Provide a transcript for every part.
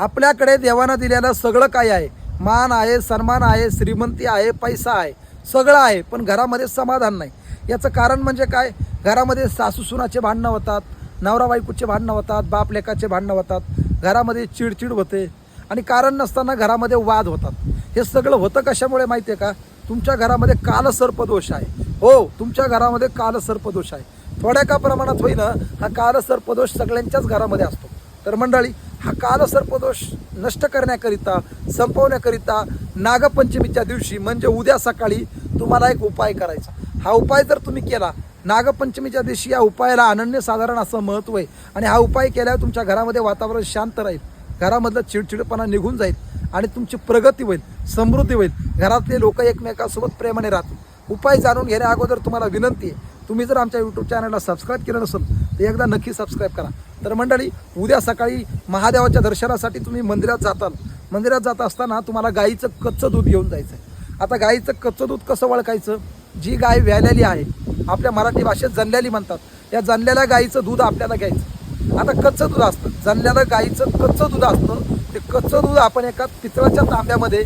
आपल्याकडे देवानं दिलेलं सगळं काय आहे. मान आहे सन्मान आहे श्रीमंती आहे पैसा आहे. सगळं आहे पण घरामध्ये समाधान नाही. याचं कारण म्हणजे काय? घरामध्ये सासू सुनाचे भांडणं होतात नवरा बायकोचे भांडणं होतात बाप लेकाचे भांडणं होतात. घरामध्ये चिडचिड होते. आणि कारण नसताना घरामध्ये वाद होतात. हे सगळं होतं कशामुळे माहिती आहे का? तुमच्या घरामध्ये कालसर्पदोष आहे. हो तुमच्या घरामध्ये कालसर्पदोष आहे. थोड्या का प्रमाणात होईना हा कालसर्पदोष सगळ्यांच्याच घरामध्ये असतो. तर मंडळी हा कालसर्पदोष नष्ट करण्याकरिता संपवण्याकरिता नागपंचमीच्या दिवशी म्हणजे उद्या सकाळी तुम्हाला एक उपाय करायचा. हा उपाय जर तुम्ही केला नागपंचमीच्या दिवशी या उपायाला अनन्यसाधारण असं महत्त्व आहे. आणि हा उपाय केल्यावर तुमच्या घरामध्ये वातावरण शांत राहील. घरामधलं चिडचिडपणा निघून जाईल आणि तुमची प्रगती होईल समृद्धी होईल. घरातले लोक एकमेकांसोबत प्रेमाने राहतील. उपाय जाणून घेण्या अगोदर तुम्हाला विनंती आहे. तुम्ही जर आमच्या यूट्यूब चॅनलला सबस्क्राईब केलं नसेल तर एकदा नक्की सबस्क्राईब करा. तर मंडळी उद्या सकाळी महादेवाच्या दर्शनासाठी तुम्ही मंदिरात जाताल. मंदिरात जात असताना तुम्हाला गाईचं कच्चं दूध घेऊन जायचं आहे आता गाईचं कच्चं दूध कसं वळखायचं? जी गाय व्यालेली आहे आपल्या मराठी भाषेत जनलेली म्हणतात. या जनलेल्या गाईचं दूध आपल्याला घ्यायचं. आता कच्चं दूध असतं. जनलेलं गाईचं कच्चं दूध असतं. ते कच्चं दूध आपण एका पितळाच्या तांब्यामध्ये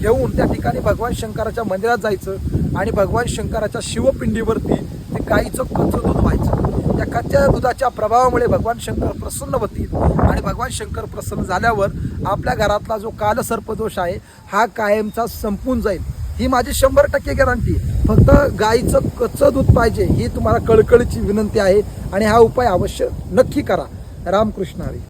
घेऊन त्या ठिकाणी भगवान शंकराच्या मंदिरात जायचं आणि भगवान शंकराच्या शिवपिंडीवरती ते गाईचं कच्चं दूध व्हायचं. त्या कच्च्या दुधाच्या प्रभावामुळे भगवान शंकर प्रसन्न होतील. आणि भगवान शंकर प्रसन्न झाल्यावर आपल्या घरातला जो कालसर्पदोष आहे हा कायमचा संपून जाईल. ही माझी शंभर टक्के गॅरंटी. फक्त गाईचं कच्चं दूध पाहिजे ही तुम्हाला कळकळीची विनंती आहे. आणि हा उपाय अवश्य नक्की करा. रामकृष्ण हरी.